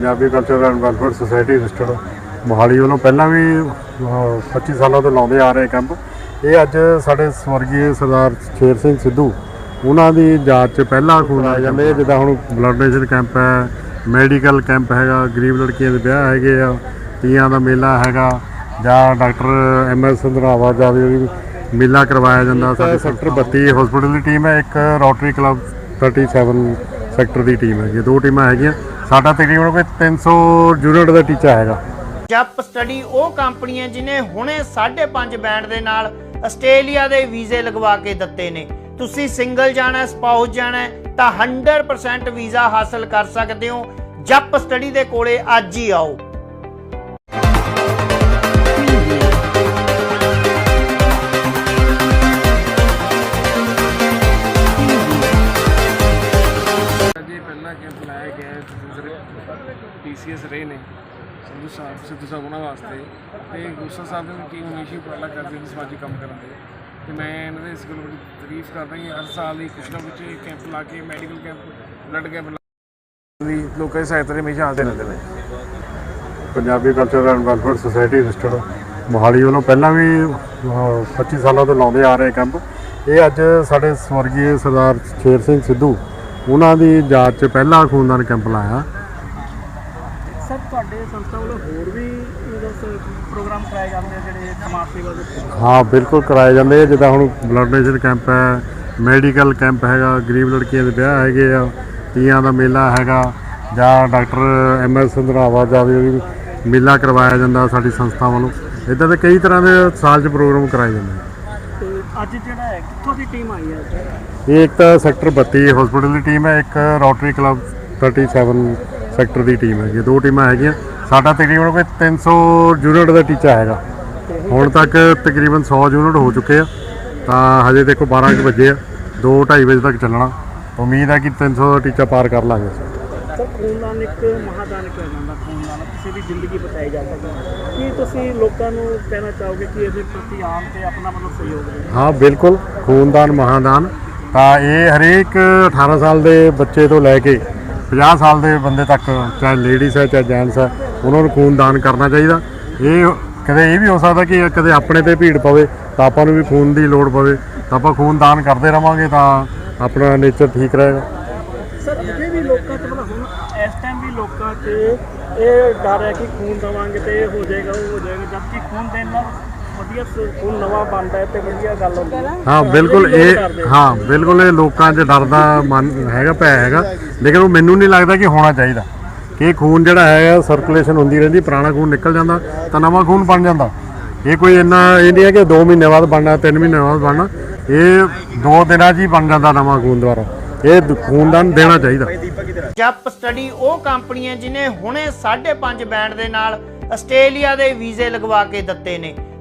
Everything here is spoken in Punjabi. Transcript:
Punjabi culture and welfare society registered Mohali ਵੱਲੋਂ ਪਹਿਲਾਂ ਵੀ ਅਹ, 25 ਸਾਲਾਂ ਤੋਂ ਲਾਉਂਦੇ ਆ ਰਹੇ ਕੈਂਪ ਇਹ ਅੱਜ ਸਾਡੇ ਸਵਰਗੀ ਸਰਦਾਰ ਸ਼ੇਰ ਸਿੰਘ ਸਿੱਧੂ ਉਹਨਾਂ ਦੀ ਯਾਦ 'ਚ ਪਹਿਲਾ ਖੂਨ ਆ ਜਾਂਦੇ। ਆ, ਜਿੱਦਾਂ ਹੁਣ ਬਲੱਡ ਡੋਨੇਸ਼ਨ ਕੈਂਪ ਹੈ ਮੈਡੀਕਲ ਕੈਂਪ ਹੈਗਾ ਗਰੀਬ ਲੜਕੀਆਂ ਦੇ ਵਿਆਹ ਹੈਗੇ ਆ ਤੀਆਂ ਦਾ ਮੇਲਾ ਹੈਗਾ ਜਾਂ ਡਾਕਟਰ ਐਮ ਐਸ ਸੰਧਰਾਵਾ ਦਾ ਵੀ ਮੇਲਾ ਕਰਵਾਇਆ ਜਾਂਦਾ ਸਾਡੇ ਸੈਕਟਰ 32 ਹਸਪੀਟਲ ਦੀ ਟੀਮ ਹੈ ਇੱਕ ਰੋਟਰੀ ਕਲੱਬ 37 ਸੈਕਟਰ ਦੀ ਟੀਮ ਹੈ ਦੋ ਟੀਮਾਂ ਹੈਗੀਆਂ। ਸਾਡਾ ਤਕਰੀਬਨ ਕੋਈ 300 ਯੂਨਿਟ ਦਾ ਟੀਚਾ ਹੈਗਾ। ਜਪ ਸਟੱਡੀ ਉਹ ਕੰਪਨੀ ਹੈ ਜਿਨੇ ਹੁਣੇ 5.5 ਬੈਂਡ ਦੇ ਨਾਲ ਆਸਟ੍ਰੇਲੀਆ ਦੇ ਵੀਜ਼ੇ ਲਗਵਾ ਕੇ ਦਿੱਤੇ ਨੇ। ਤੁਸੀਂ ਸਿੰਗਲ ਜਾਣਾ, ਸਪਾਊਸ ਜਾਣਾ, ਤਾਂ 100% ਵੀਜ਼ਾ ਹਾਸਲ ਕਰ ਸਕਦੇ ਹੋ। ਜਪ ਸਟੱਡੀ ਦੇ ਕੋਲੇ ਅੱਜ ਹੀ ਆਓ। ਪੀਸੀਐਸ ਰਹੇ ਨੇ ਸੰਧੂ ਸਾਹਿਬ ਸਿੱਧੂ ਸਾਹਿਬ ਉਹਨਾਂ ਵਾਸਤੇ। ਤੇ ਗੁੱਸਾ ਸਾਹਿਬ ਦੀ ਟੀਮ ਹਮੇਸ਼ਾ ਉਪਰਾਲਾ ਕਰਦੀ ਹੈ ਸਮਾਜਿਕ ਕੰਮ ਕਰਨ ਦੇ। ਤੇ ਮੈਂ ਇਹਨਾਂ ਦੇ ਇਸ ਗੱਲ ਬੜੀ ਤਾਰੀਫ ਕਰਦਾ ਕਿ ਹਰ ਸਾਲ ਹੀ ਕੁਛ ਨਾ ਕੁਛ ਕੈਂਪ ਲਾ ਕੇ ਮੈਡੀਕਲ ਕੈਂਪ ਬਲੱਡ ਕੈਂਪ ਦੀ ਲੋਕਾਂ ਦੀ ਸਹਾਇਤਾ ਲਈ ਹਮੇਸ਼ਾ ਹਾਜ਼ਰ ਰਹਿੰਦੇ ਨੇ। Punjabi culture and welfare society registered Mohali ਵੱਲੋਂ ਪਹਿਲਾਂ ਵੀ ਅਹ, 25 ਸਾਲਾਂ ਤੋਂ ਲਾਉਂਦੇ ਆ ਰਹੇ ਕੈਂਪ ਇਹ ਅੱਜ ਸਾਡੇ ਸਵਰਗੀ ਸਰਦਾਰ ਸ਼ੇਰ ਸਿੰਘ ਸਿੱਧੂ ਉਹਨਾਂ ਦੀ ਯਾਦ 'ਚ ਪਹਿਲਾ ਖੂਨਦਾਨ ਕੈਂਪ ਲਾਇਆ। ਤੁਹਾਡੇ ਸੰਸਥਾ ਵੱਲੋਂ ਹੋਰ ਵੀ ਇਸ ਪ੍ਰੋਗਰਾਮ ਕਰਾਏ ਜਾਂਦੇ ਆ ਜਿਹੜੇ ਸਮਾਜ ਸੇਵਾ ਦੇ ਹਾਂ ਬਿਲਕੁਲ ਕਰਾਏ ਜਾਂਦੇ ਆ। ਜਿੱਦਾਂ ਹੁਣ ਬਲੱਡ ਡੋਨੇਸ਼ਨ ਕੈਂਪ ਹੈ ਮੈਡੀਕਲ ਕੈਂਪ ਹੈਗਾ ਗਰੀਬ ਲੜਕੀਆਂ ਦੇ ਵਿਆਹ ਹੈਗੇ ਆ ਤੀਆਂ ਦਾ ਮੇਲਾ ਹੈਗਾ ਜਾਂ ਡਾਕਟਰ ਐਮ ਐਸ ਸੰਧਰਾਵਾ ਦਾ ਵੀ ਮੇਲਾ ਕਰਵਾਇਆ ਜਾਂਦਾ ਸਾਡੀ ਸੰਸਥਾ ਵੱਲੋਂ। ਇਦਾਂ ਦੇ ਕਈ ਤਰ੍ਹਾਂ ਦੇ ਸਾਲ 'ਚ ਪ੍ਰੋਗਰਾਮ ਕਰਾਏ ਜਾਂਦੇ ਆ। ਤੇ ਅੱਜ ਜਿਹੜਾ ਹੈ ਕਿੱਥੋਂ ਦੀ ਟੀਮ ਆਈ ਹੈ ਇਹ ਇੱਕ ਤਾਂ ਸੈਕਟਰ 32 ਹਸਪੀਟਲ ਦੀ ਟੀਮ ਹੈ ਇੱਕ ਰੋਟਰੀ ਕਲੱਬ 37 ਸੈਕਟਰ ਦੀ ਟੀਮ ਹੈ। ਦੋ ਟੀਮਾਂ ਹੈਗੀਆਂ। ਸਾਡਾ ਤਕਰੀਬਨ ਕੋਈ 300 ਯੂਨਿਟ ਦਾ ਟੀਚਾ ਹੈਗਾ। ਹੁਣ ਤੱਕ ਤਕਰੀਬਨ 100 ਯੂਨਿਟ ਹੋ ਚੁੱਕੇ ਆ। ਤਾਂ ਹਜੇ ਦੇਖੋ 12 ਕੁ ਵਜੇ ਆ। 2:30 ਵਜੇ ਤੱਕ ਚੱਲਣਾ। ਉਮੀਦ ਹੈ ਕਿ 300 ਦਾ ਟੀਚਾ ਪਾਰ ਕਰ ਲਾਂਗੇ ਸਰ ਖੂਨਦਾਨ ਇੱਕ ਮਹਾਦਾਨ ਕਿਹਾ ਜਾਂਦਾ ਖੂਨਦਾਨ ਕਿਸੇ ਦੀ ਜ਼ਿੰਦਗੀ ਬਚਾਈ ਜਾ ਸਕਦੀ ਕੀ ਤੁਸੀਂ ਲੋਕਾਂ ਨੂੰ ਕਹਿਣਾ ਚਾਹੋਗੇ ਕਿ ਇਹਦੇ ਪ੍ਰਤੀ ਆਉਣ ਤੇ ਆਪਣਾ ਮਤਲਬ ਸਹਿਯੋਗ ਦੇਣ ਹਾਂ ਬਿਲਕੁਲ। ਖੂਨਦਾਨ ਮਹਾਦਾਨ। ਤਾਂ ਇਹ ਹਰੇਕ 18 ਸਾਲ ਦੇ ਬੱਚੇ ਤੋਂ ਲੈ ਕੇ 50 ਸਾਲ ਦੇ ਬੰਦੇ ਤੱਕ, ਚਾਹੇ ਲੇਡੀਜ਼ ਹੈ, ਚਾਹੇ ਜੈਂਟਸ ਹੈ, ਉਹਨਾਂ ਨੂੰ ਖੂਨਦਾਨ ਕਰਨਾ ਚਾਹੀਦਾ। ਇਹ ਕਦੇ ਇਹ ਵੀ ਹੋ ਸਕਦਾ ਕਿ ਕਦੇ ਆਪਣੇ ਤੇ ਭੀੜ ਪਵੇ, ਤਾਂ ਆਪਾਂ ਨੂੰ ਵੀ ਖੂਨ ਦੀ ਲੋੜ ਪਵੇ। ਤਾਂ ਆਪਾਂ ਖੂਨਦਾਨ ਕਰਦੇ ਰਵਾਂਗੇ, ਤਾਂ ਆਪਣਾ ਨੇਚਰ ਠੀਕ ਰਹੇਗਾ। ਸਰ ਅਜੇ ਵੀ ਲੋਕਾਂ 'ਚ ਮਤਲਬ ਹੁਣ ਇਸ ਟਾਈਮ ਵੀ ਲੋਕਾਂ 'ਚ ਇਹ ਡਰ ਹੈ ਕਿ ਖੂਨ ਦਵਾਂਗੇ ਤੇ ਹੋ ਜਾਏਗਾ, ਉਹ ਹੋ ਜਾਏਗਾ, ਜਦਕਿ ਖੂਨ ਦੇਣ ਨਾਲ ਵਧੀਆ ਨਵਾਂ ਬਣਦਾ ਹੈ ਤੇ ਵਧੀਆ ਗੱਲ ਹੁੰਦੀ ਹੈ। ਹਾਂ ਬਿਲਕੁਲ ਇਹ ਹਾਂ ਬਿਲਕੁਲ ਇਹ ਲੋਕਾਂ 'ਚ ਡਰ ਦਾ ਮਨ ਹੈਗਾ ਪਿਆ ਹੈਗਾ। ਲੇਕਿਨ ਉਹ ਮੈਨੂੰ ਨਹੀਂ ਲੱਗਦਾ ਕਿ ਹੋਣਾ ਚਾਹੀਦਾ। ਕਿ ਇਹ ਖੂਨ ਜਿਹੜਾ ਹੈਗਾ ਸਰਕੂਲੇਸ਼ਨ ਹੁੰਦੀ ਰਹਿੰਦੀ ਪੁਰਾਣਾ ਖੂਨ ਨਿਕਲ ਜਾਂਦਾ ਤਾਂ ਨਵਾਂ ਖੂਨ ਬਣ ਜਾਂਦਾ। ਇਹ ਕੋਈ ਇੰਨਾ ਇਹ ਨਹੀਂ ਹੈ ਕਿ 2 ਮਹੀਨੇ ਬਾਅਦ ਬਣਨਾ 3 ਮਹੀਨੇ ਬਾਅਦ ਬਣਨਾ। ਇਹ 2 ਦਿਨਾਂ 'ਚ ਹੀ ਬਣ ਜਾਂਦਾ ਨਵਾਂ ਖੂਨ ਦੁਬਾਰਾ ਇਹ ਦ- ਖੂਨਦਾਨ ਦੇਣਾ ਚਾਹੀਦਾ। ਜਪ ਸਟੱਡੀ ਉਹ ਕੰਪਨੀ ਹੈ ਜਿਨੇ ਹੁਣੇ 5.5 ਬੈਂਡ ਦੇ ਨਾਲ ਆਸਟ੍ਰੇਲੀਆ ਦੇ ਵੀਜ਼ੇ ਲਗਵਾ ਕੇ ਦਿੱਤੇ ਨੇ।